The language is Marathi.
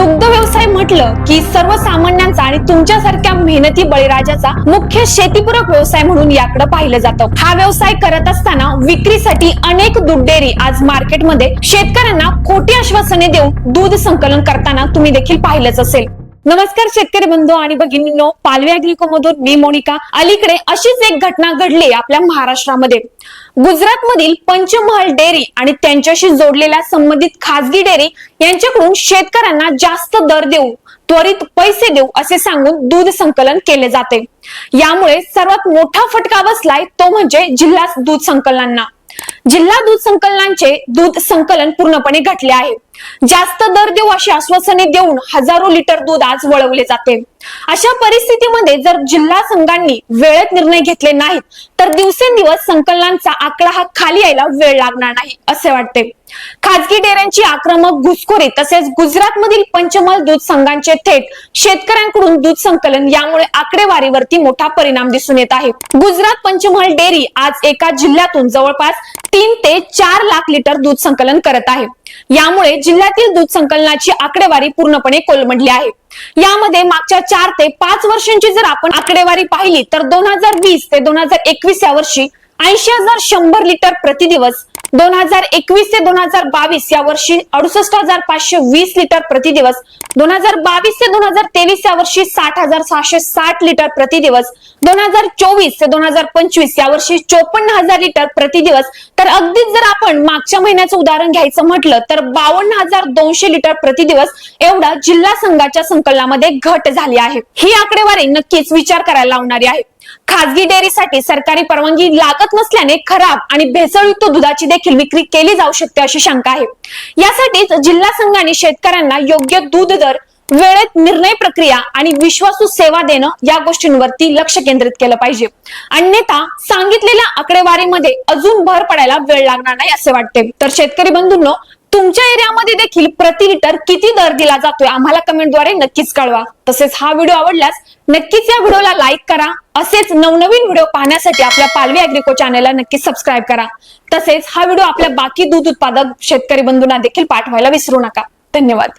दुग्ध व्यवसाय म्हटलं की सर्वसामान्यांचा आणि तुमच्यासारख्या मेहनती बळीराजाचा मुख्य शेतीपूरक व्यवसाय म्हणून याकडे पाहिलं जातं. हा व्यवसाय करत असताना विक्रीसाठी अनेक दूध डेअरी आज मार्केटमध्ये शेतकऱ्यांना खोटी आश्वासने देऊन दूध संकलन करताना तुम्ही देखील पाहिलंच असेल. नमस्कार शेतकरी बंधू आणि भगिनींनो पालवे अग्रिको मधून मी मोनिका. अलीकडे अशीच एक घटना घडली आपल्या महाराष्ट्रामध्ये. गुजरात मधील पंचमहल डेअरी आणि त्यांच्याशी जोडलेल्या संबंधित खासगी डेअरी यांच्याकडून शेतकऱ्यांना जास्त दर देऊ त्वरित पैसे देऊ असे सांगून दूध संकलन केले जाते. यामुळे सर्वात मोठा फटका बसलाय तो म्हणजे जिल्हा दूध संकलनांना. जिल्हा दूध संकलनांचे दूध संकलन पूर्णपणे घटले आहे. जास्त दर देऊ अशी आश्वासने देऊन हजारो लिटर दूध आज वळवले जाते. अशा परिस्थितीमध्ये जर जिल्हा संघांनी वेळेत निर्णय घेतले नाहीत तर दिवसेंदिवस संकलनांचा आकडा हा खाली यायला वेळ लागणार नाही असे वाटते. खाजगी डेऱ्यांची आक्रमक घुसखोरी तसेच गुजरातमधील पंचमल दूध संघांचे थेट शेतकऱ्यांकडून दूध संकलन यामुळे आकडेवारीवरती मोठा परिणाम दिसून येत आहे. गुजरात पंचमहल डेअरी आज एका जिल्ह्यातून जवळपास तीन ते चार लाख लिटर दूध संकलन करत आहे. यामुळे जिल्ह्यातील दूध संकलनाची आकडेवारी पूर्णपणे कोलमडली आहे. यामध्ये मागच्या चार ते पाच वर्षांची जर आपण आकडेवारी पाहिली तर दोन हजार वीस ते दोन हजार एकवीस या वर्षी ऐंशी हजार शंभर लिटर प्रतिदिवस दोन हजार एकवीस ते दोन हजार बावीस या वर्षी अडुसष्ट हजार पाचशे वीस लिटर प्रतिदिवस दोन हजार बावीस ते दोन हजार तेवीस या वर्षी साठ हजार सहाशे साठ लिटर प्रतिदिवस दोन हजार चोवीस ते दोन हजार पंचवीस या वर्षी चोपन्न हजार लिटर प्रतिदिवस. तर अगदीच जर आपण मागच्या महिन्याचं उदाहरण घ्यायचं म्हटलं तर बावन्न हजार दोनशे लिटर प्रतिदिवस एवढा जिल्हा संघाच्या संकलनामध्ये घट झाली आहे. ही आकडेवारी नक्कीच विचार करायला लावणारी आहे. खासगी डेअरीसाठी सरकारी परवानगी लागत नसल्याने खराब आणि भेसळयुक्त दुधाची देखील विक्री केली जाऊ शकते अशी शंका आहे. यासाठीच जिल्हा संघाने शेतकऱ्यांना योग्य दूध दर वेळेत निर्णय प्रक्रिया आणि विश्वासू सेवा देणं या गोष्टींवरती लक्ष केंद्रित केलं पाहिजे. अन्यथा सांगितलेल्या आकडेवारीमध्ये अजून भर पडायला वेळ लागणार नाही असे वाटते. तर शेतकरी बंधूंनो तुमच्या एरियामध्ये देखील प्रति लिटर किती दर दिला जातोय? आम्हाला कमेंटद्वारे नक्कीच कळवा. तसेच हा व्हिडिओ आवडल्यास नक्कीच या व्हिडिओला लाईक करा. असेच नवनवीन व्हिडिओ पाहण्यासाठी आपल्या पालवी अॅग्रिको चॅनलला नक्कीच सबस्क्राईब करा. तसेच हा व्हिडिओ आपल्या बाकी दूध उत्पादक शेतकरी बंधूंना देखील पाठवायला विसरू नका. धन्यवाद.